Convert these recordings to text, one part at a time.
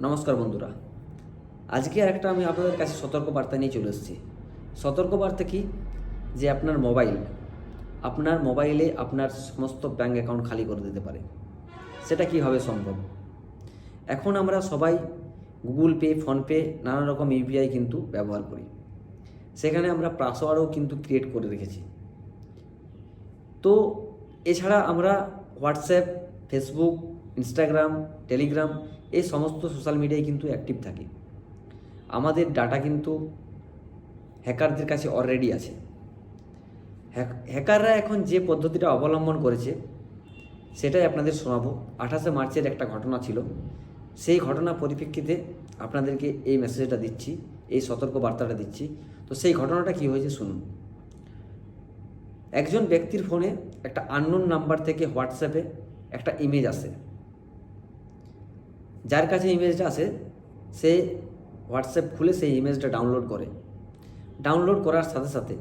নমস্কার বন্ধুরা। আজকে আর একটা আমি আপনাদের কাছে সতর্ক বার্তা নিয়ে চলে এসেছি। সতর্ক বার্তা কি? যে আপনার মোবাইল, আপনার মোবাইলে আপনার সমস্ত ব্যাঙ্ক অ্যাকাউন্ট খালি করে দিতে পারে। সেটা কীভাবে সম্ভব? এখন আমরা সবাই গুগল পে ফোনপে নানা রকম ইউপিআই কিন্তু ব্যবহার করি। সেখানে আমরা পাসওয়ার্ডও কিন্তু ক্রিয়েট করে রেখেছি। তো এছাড়া আমরা হোয়াটসঅ্যাপ, ফেসবুক, ইনস্টাগ্রাম, টেলিগ্রাম এই সমস্ত সোশ্যাল মিডিয়ায় কিন্তু অ্যাক্টিভ থাকে। আমাদের ডাটা কিন্তু হ্যাকারদের কাছে অলরেডি আছে। হ্যাকাররা এখন যে পদ্ধতিটা অবলম্বন করেছে, সেটাই আপনাদের শোনাবো। আঠাশে মার্চের একটা ঘটনা ছিল। সেই ঘটনা পরিপ্রেক্ষিতে আপনাদেরকে এই মেসেজটা দিচ্ছি, এই সতর্ক বার্তাটা দিচ্ছি। তো সেই ঘটনাটা কি হয়েছে শুনুন। একজন ব্যক্তির ফোনে একটা আননোন নাম্বার থেকে হোয়াটসঅ্যাপে একটা ইমেজ আসে। যার কাছে ইমেজটা আসে সে হোয়াটসঅ্যাপ খুলে সেই ইমেজটা ডাউনলোড করে। ডাউনলোড করার সাথে সাথে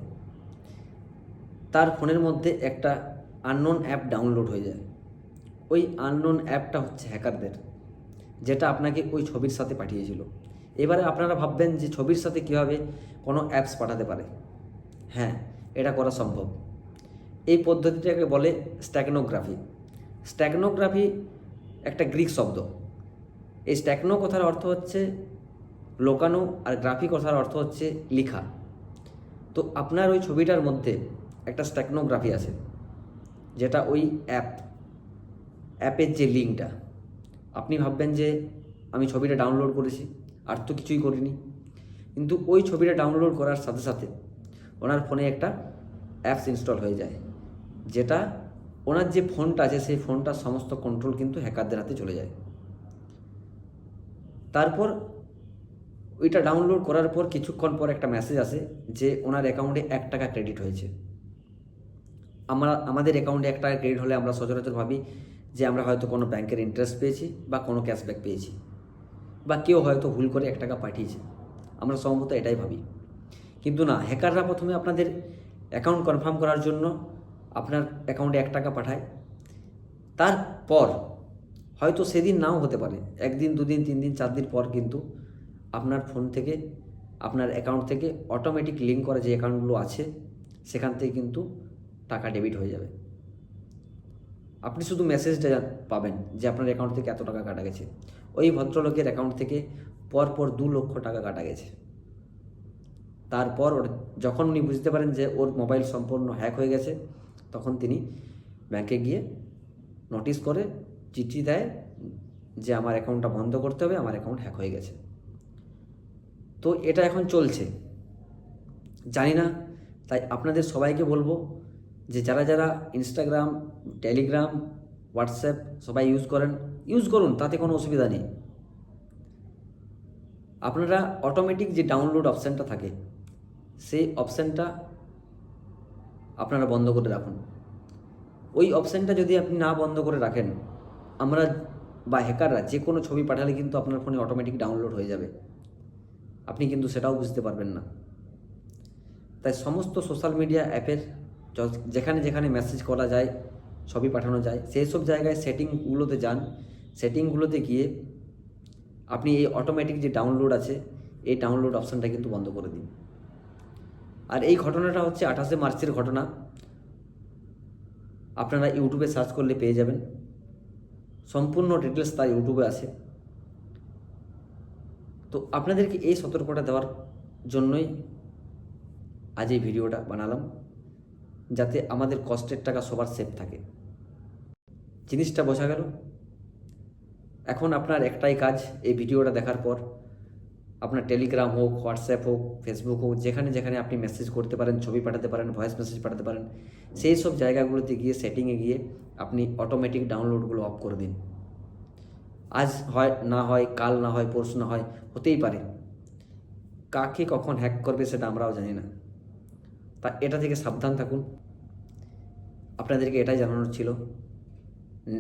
তার ফোনের মধ্যে একটা আননোন অ্যাপ ডাউনলোড হয়ে যায়। ওই আননোন অ্যাপটা হচ্ছে হ্যাকারদের যেটা আপনাকে ওই ছবির সাথে পাঠিয়েছিল। এবারে আপনারা ভাববেন যে ছবির সাথে কীভাবে কোনো অ্যাপস পাঠাতে পারে। হ্যাঁ এটা করা সম্ভব। এই পদ্ধতিটাকে বলে স্ট্যাকনোগ্রাফি স্ট্যাকনোগ্রাফি একটা গ্রিক শব্দ। এই স্ট্যাকনো কথার অর্থ হচ্ছে লোকানো আর গ্রাফি কথার অর্থ হচ্ছে লিখা। তো আপনার ওই ছবিটার মধ্যে একটা স্ট্যাকনোগ্রাফি আছে, যেটা ওই অ্যাপ অ্যাপের যে লিঙ্কটা আপনি ভাববেন যে আমি ছবিটা ডাউনলোড করেছি, আর তো কিছুই করিনি। কিন্তু ওই ছবিটা ডাউনলোড করার সাথে সাথে ওনার ফোনে একটা অ্যাপস ইনস্টল হয়ে যায়, যেটা ওনার যে ফোনটা আছে, সেই ফোনটার সমস্ত কন্ট্রোল কিন্তু হ্যাকারদের হাতে চলে যায়। তারপর ওইটা ডাউনলোড করার পর কিছুক্ষণ পর একটা মেসেজ আসে যে ওনার অ্যাকাউন্টে এক টাকা ক্রেডিট হয়েছে। আমরা, আমাদের অ্যাকাউন্টে এক টাকা ক্রেডিট হলে আমরা সচরাচর ভাবি যে আমরা হয়তো কোনো ব্যাংকের ইন্টারেস্ট পেয়েছি বা কোনো ক্যাশব্যাক পেয়েছি বা কেউ হয়তো ভুল করে এক টাকা পাঠিয়েছে। আমরা সম্ভবত এটাই ভাবি। কিন্তু না হ্যাকাররা প্রথমে আপনাদের অ্যাকাউন্ট কনফার্ম করার জন্য আপনার অ্যাকাউন্টে এক টাকা পাঠায়। তারপর হয়তো সেদিন নাও হতে পারে। একদিন, দুদিন তিন দিন চার দিন পর কিন্তু আপনার ফোন থেকে, আপনার অ্যাকাউন্ট থেকে অটোমেটিক লিঙ্ক করা যে অ্যাকাউন্টগুলো আছে, সেখান থেকে কিন্তু টাকা ডেবিট হয়ে যাবে। আপনি শুধু মেসেজটা পাবেন যে আপনার অ্যাকাউন্ট থেকে এত টাকা কাটা গেছে। ওই ভদ্রলোকের অ্যাকাউন্ট থেকে পরপর দু লক্ষ টাকা কাটা গেছে। তারপর ওর, যখন উনি বুঝতে পারেন যে ওর মোবাইল সম্পূর্ণ হ্যাক হয়ে গেছে, তখন তিনি ব্যাংকে গিয়ে নোটিশ করে চিঠি দেয় যে আমার অ্যাকাউন্টটা বন্ধ করতে হবে, আমার অ্যাকাউন্ট হ্যাক হয়ে গেছে। তো এটা এখন চলছে। জানি না, তাই আপনাদের সবাইকে বলব যে যারা যারা ইনস্টাগ্রাম টেলিগ্রাম হোয়াটসঅ্যাপ সবাই ইউজ করেন ইউজ করুন, তাতে কোনো অসুবিধা নেই। আপনারা অটোমেটিক যে ডাউনলোড অপশানটা থাকে, সেই অপশানটা আপনারা বন্ধ করে রাখুন। ওই অপশানটা যদি আপনি না বন্ধ করে রাখেন আমরা বা হ্যাকাররা যে কোনো ছবি পাঠালে কিন্তু আপনার ফোনে অটোমেটিক ডাউনলোড হয়ে যাবে। আপনি কিন্তু সেটাও বুঝতে পারবেন না। তাই সমস্ত সোশ্যাল মিডিয়া অ্যাপের যেখানে যেখানে মেসেজ করা যায়, ছবি পাঠানো যায়, সেই সব জায়গায় সেটিংগুলোতে যান। সেটিংগুলোতে গিয়ে আপনি এই অটোমেটিক যে ডাউনলোড আছে, এই ডাউনলোড অপশানটা কিন্তু বন্ধ করে দিন। আর এই ঘটনাটা হচ্ছে আঠাশে মার্চের ঘটনা। আপনারা ইউটিউবে সার্চ করলে পেয়ে যাবেন। সম্পূর্ণ ডিটেলস তার ইউটিউবে আছে। তো আপনাদেরকে এই সতর্কটা দেওয়ার জন্যই আজ এই ভিডিওটা বানালাম, যাতে আমাদের কষ্টের টাকা সবার সেফ থাকে। জিনিসটা বোঝা গেল। এখন আপনার একটাই কাজ এই ভিডিওটা দেখার পর আপনার টেলিগ্রাম হোক, হোয়াটসঅ্যাপ হোক, ফেসবুক হোক, যেখানে যেখানে আপনি মেসেজ করতে পারেন, ছবি পাঠাতে পারেন ভয়েস মেসেজ পাঠাতে পারেন, সেই সব জায়গাগুলোতে গিয়ে সেটিংয়ে গিয়ে আপনি অটোমেটিক ডাউনলোডগুলো অফ করে দিন। আজ হয়, না হয়, কাল না হয়, পরশু না হয়, হতেই পারে। কাকে কখন হ্যাক করবে সেটা আমরাও জানি না। তা এটা থেকে সাবধান থাকুন। আপনাদেরকে এটাই জানানোর ছিল।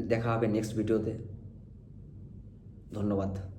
দেখা হবে নেক্সট ভিডিওতে ধন্যবাদ।